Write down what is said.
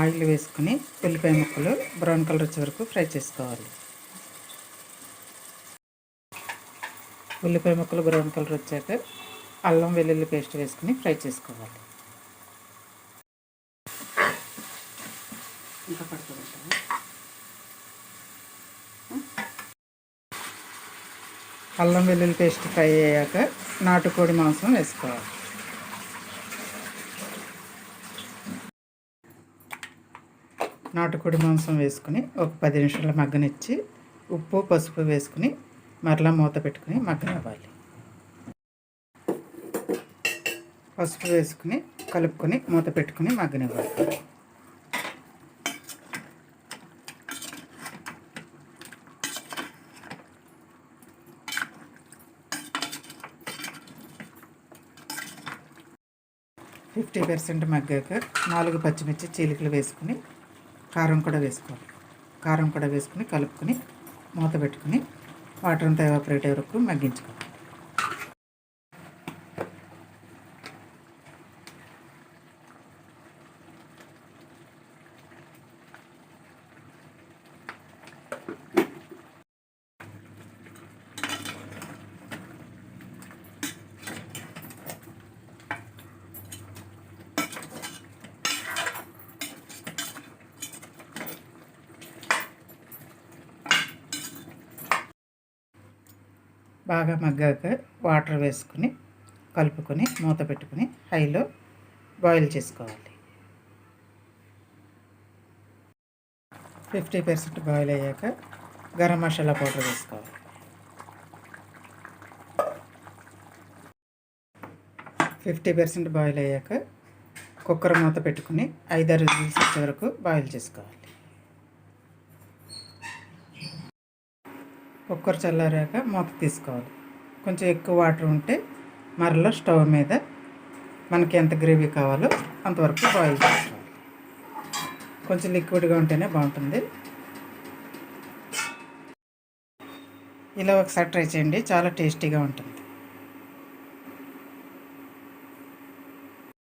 Oil వేసుకుని ఉల్లిపాయ ముక్కలు బ్రౌన్ కలర్ వచ్చే వరకు ఫ్రై చేసుకోవాలి. ఉల్లిపాయ ముక్కలు బ్రౌన్ కలర్ వచ్చాక అల్లం వెల్లుల్లి పేస్ట్ వేసుకుని ఫ్రై చేసుకోవాలి. ఇంకా పడుతుంది అల్లం వెల్లుల్లి పేస్ట్ ఫ్రై అయ్యాక నాటుకోడి మాంసం వేసుకోవాలి. నాటుకోడి మాంసం వేసుకుని ఒక పది నిమిషాల మగ్గనిచ్చి ఉప్పు పసుపు వేసుకుని మరలా మూత పెట్టుకుని మగ్గనివ్వాలి. పసుపు వేసుకుని కలుపుకొని మూత పెట్టుకుని మగ్గనివ్వాలి. ఫిఫ్టీ పర్సెంట్ మగ్గాక నాలుగు పచ్చిమిర్చి చీలికలు వేసుకుని కారం కూడా వేసుకోవాలి. కారం కూడా వేసుకుని కలుపుకొని మూత పెట్టుకుని వాటర్ అంతా ఎవాపరేట్ వరకు మగ్గించుకోవాలి. బాగా మగ్గాక వాటర్ వేసుకుని కలుపుకొని మూత పెట్టుకుని హైలో బాయిల్ చేసుకోవాలి. ఫిఫ్టీ పర్సెంట్ బాయిల్ అయ్యాక గరం మసాలా పౌడర్ వేసుకోవాలి. ఫిఫ్టీ పర్సెంట్ బాయిల్ అయ్యాక కుక్కర్ మూత పెట్టుకుని ఐదారు విజిల్స్ వచ్చే వరకు బాయిల్ చేసుకోవాలి. కుక్కర్ చల్లారాక మూత తీసుకోవాలి. కొంచెం ఎక్కువ వాటర్ ఉంటే మరలో స్టవ్ మీద మనకి ఎంత గ్రేవీ కావాలో అంతవరకు బాయిల్ చేసుకోవాలి. కొంచెం లిక్విడ్గా ఉంటేనే బాగుంటుంది. ఇలా ఒకసారి ట్రై చేయండి. చాలా టేస్టీగా ఉంటుంది.